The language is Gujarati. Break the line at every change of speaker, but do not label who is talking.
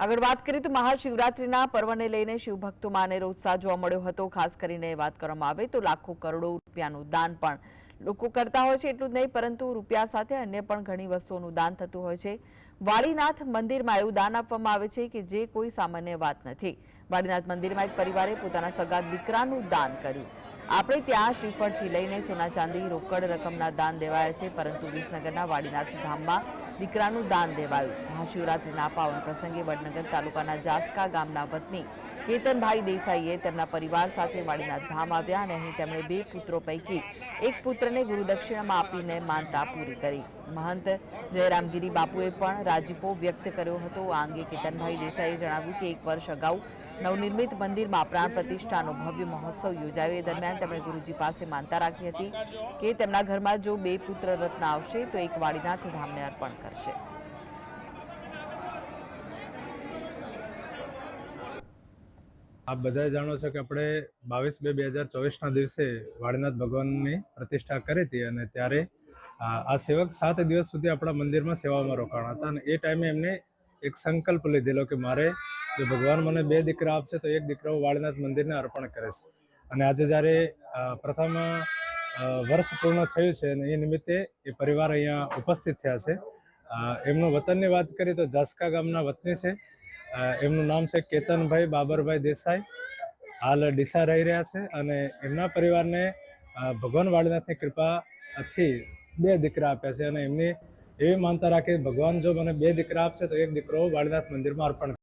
આગળ વાત કરીએ તો મહાશિવરાત્રિના પર્વને લઈને શિવભક્તોમાં અનેરો ઉત્સાહ જોવા મળ્યો હતો. ખાસ કરીને વાત કરવામાં આવે તો લાખો કરોડો રૂપિયાનું દાન પણ લોકો કરતા હોય છે. એટલું જ નહીં, પરંતુ રૂપિયા સાથે અન્ય પણ ઘણી વસ્તુઓનું દાન થતું હોય છે. વાળીનાથ મંદિરમાં એવું દાન આપવામાં આવે છે કે જે કોઈ સામાન્ય વાત નથી. વાળીનાથ મંદિરમાં એક પરિવારે પોતાના સગા દીકરાનું દાન કર્યું. આપણે ત્યાં શ્રીફળથી લઈને સોના ચાંદી રોકડ રકમના દાન દેવાયા છે, પરંતુ વિસનગરના વાળીનાથ ધામમાં દીકરાનું દાન દેવાયું. મહાશિવરાત્રિના પાવન પ્રસંગે વડનગર તાલુકાના જાસકા ગામના વતની કેતનભાઈ દેસાઈએ તેમના પરિવાર સાથે વાડીના ધામ આવ્યા અને અહીં તેમણે બે પુત્રો પૈકી એક પુત્રને ગુરુદક્ષિણામાં આપીને માનતા પૂરી કરી. મહંત જયરામગીરી બાપુએ પણ રાજીપો વ્યક્ત કર્યો હતો. આ અંગે કેતનભાઈ દેસાઈએ જણાવ્યું કે એક વર્ષ અગાઉ નવનિર્મિત મંદિરમાં પ્રાણ પ્રતિષ્ઠાનો ભવ્ય મહોત્સવ યોજાયો. એ દરમિયાન તેમણે ગુરુજી પાસે માનતા રાખી હતી કે તેમના ઘરમાં જો બે પુત્ર રત્ન આવશે, તો એક વાડીનાથ ધામને અર્પણ કરશે.
આપ બધા જાણો છો કે આપણે બાવીસ બે બે હજાર ચોવીસના દિવસે વાડીનાથ ભગવાનની પ્રતિષ્ઠા કરી હતી અને ત્યારે આ સેવક સાત દિવસ સુધી આપણા મંદિરમાં સેવામાં રોકાણા હતા અને એ ટાઈમે એમને એક સંકલ્પ લીધેલો કે મારે જો ભગવાન મને બે દીકરા આપશે તો એક દીકરો વાળનાથ મંદિરને અર્પણ કરીશ. અને આજે જ્યારે પ્રથમ વર્ષ પૂર્ણ થયું છે અને એ નિમિત્તે એ પરિવાર અહીંયા ઉપસ્થિત થયા છે. એમનું વતનની વાત કરીએ તો જાસકા ગામના વતની છે. એમનું નામ છે કેતનભાઈ બાબરભાઈ દેસાઈ. હાલ ડીસા રહી રહ્યા છે અને એમના પરિવારને ભગવાન વાળનાથની કૃપાથી બે દીકરા આપ્યા છે અને એમની એવી માનતા રાખી ભગવાન જો મને બે દીકરા આપશે તો એક દીકરો વાળનાથ મંદિરમાં અર્પણ